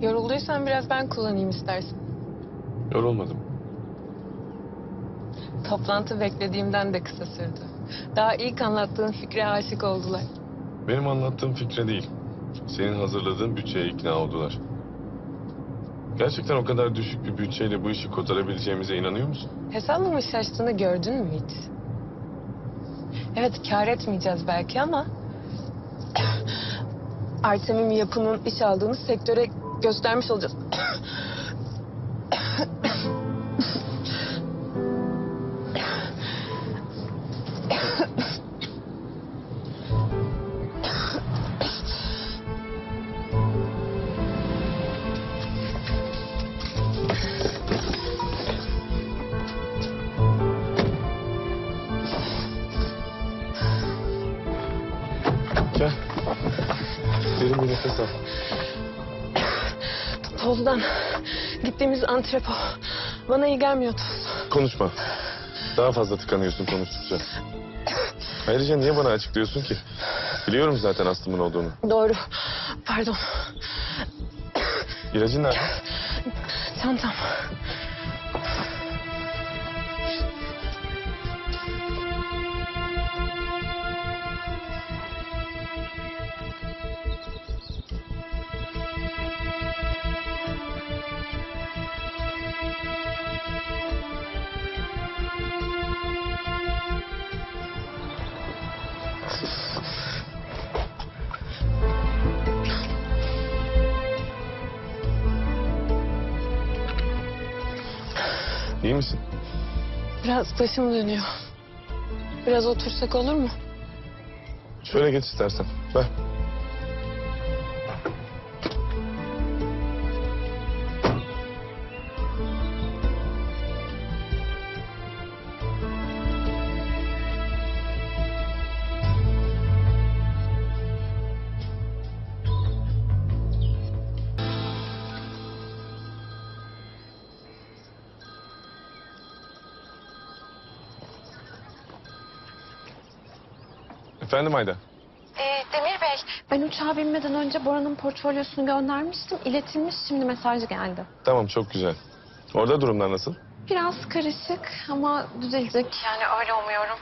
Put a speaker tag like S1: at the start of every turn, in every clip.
S1: Yorulduysan biraz ben kullanayım istersen.
S2: Yorulmadım.
S1: Toplantı beklediğimden de kısa sürdü. Daha ilk anlattığın fikre aşık oldular.
S2: Benim anlattığım fikre değil. Senin hazırladığın bütçeye ikna oldular. Gerçekten o kadar düşük bir bütçeyle bu işi kotarabileceğimize inanıyor musun?
S1: Hesabımın şaştığını gördün mü hiç? Evet kar etmeyeceğiz belki ama... Artemim yapının iş aldığını sektöre göstermiş olacağız.
S2: Gel. Derin bir nefes al.
S1: Tozdan gittiğimiz antrepo. Bana iyi gelmiyor toz.
S2: Konuşma. Daha fazla tıkanıyorsun konuştukça. Ayrıca niye bana açıklıyorsun ki? Biliyorum zaten astımın olduğunu.
S1: Doğru. Pardon.
S2: İlacın nerede?
S1: Çantam.
S2: İyi misin?
S1: Biraz başım dönüyor. Biraz otursak olur mu?
S2: Şöyle geç istersen. Ver. Efendim Ayda.
S3: Ee, Demir Bey, ben uçağa binmeden önce Bora'nın portfolyosunu göndermiştim. İletilmiş, şimdi mesaj geldi.
S2: Tamam çok güzel. Orada durumlar nasıl?
S3: Biraz karışık ama düzelecek. Yani öyle umuyorum.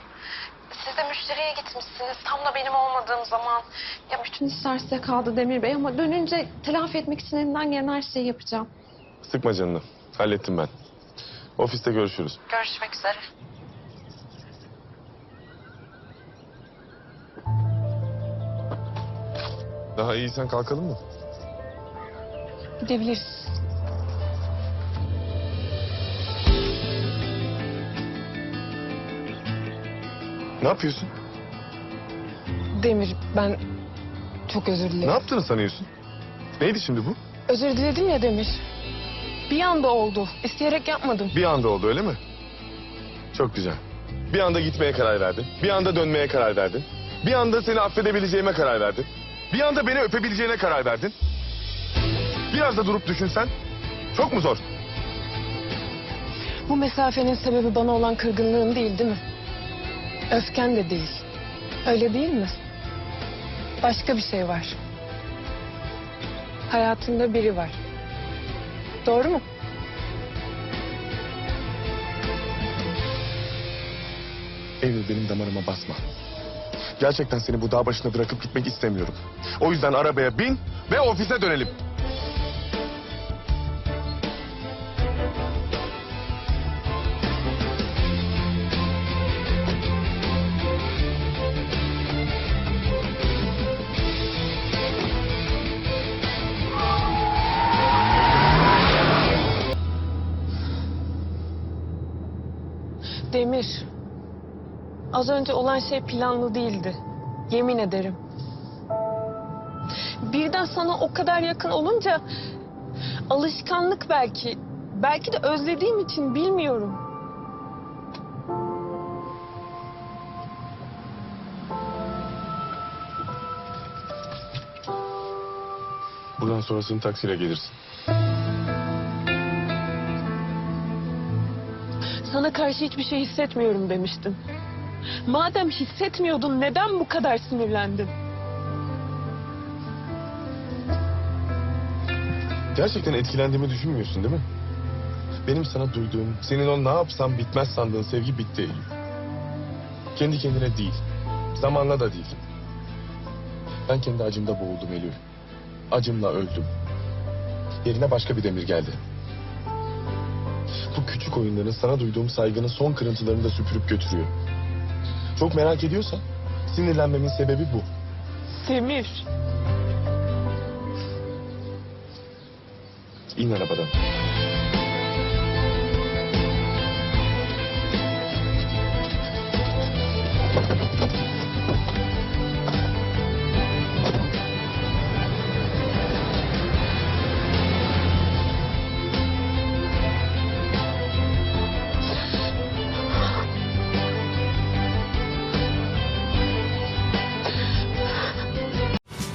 S3: Siz de müşteriye gitmişsiniz. Tam da benim olmadığım zaman. Ya bütün işler size kaldı Demir Bey ama dönünce telafi etmek için elimden gelen her şeyi yapacağım.
S2: Sıkma canını. Hallettim ben. Ofiste görüşürüz.
S3: Görüşmek üzere.
S2: Daha iyiysen kalkalım mı?
S1: Gidebiliriz.
S2: Ne yapıyorsun?
S1: Demir ben çok özür
S2: Ne
S1: dilerim.
S2: yaptığını sanıyorsun? Neydi şimdi bu?
S1: Özür diledim ya Demir. Bir anda oldu. İsteyerek yapmadım.
S2: Bir anda oldu öyle mi? Çok güzel. Bir anda gitmeye karar verdin. Bir anda dönmeye karar verdin. Bir anda seni affedebileceğime karar verdin. Bir anda beni öpebileceğine karar verdin. Biraz da durup düşünsen. Çok mu zor?
S1: Bu mesafenin sebebi bana olan kırgınlığın değil değil mi? Öfken de değil. Öyle değil mi? Başka bir şey var. Hayatında biri var. Doğru mu?
S2: Eylül benim damarıma basma. Gerçekten seni bu dağ başına bırakıp gitmek istemiyorum. O yüzden arabaya bin ve ofise dönelim.
S1: Demir. Az önce olan şey planlı değildi. Yemin ederim. Birden sana o kadar yakın olunca alışkanlık belki. Belki de özlediğim için bilmiyorum.
S2: Buradan sonrasını taksiyle gelirsin.
S1: Sana karşı hiçbir şey hissetmiyorum demiştin. Madem hissetmiyordun neden bu kadar sinirlendin?
S2: Gerçekten etkilendiğimi düşünmüyorsun değil mi? Benim sana duyduğum, senin o ne yapsam bitmez sandığın sevgi bitti Eylül. Kendi kendine değil, zamanla da değil. Ben kendi acımda boğuldum Eylül. Acımla öldüm. Yerine başka bir demir geldi. Bu küçük oyunların sana duyduğum saygının son kırıntılarını da süpürüp götürüyor. Çok merak ediyorsan sinirlenmemin sebebi bu.
S1: Demir.
S2: İn arabadan.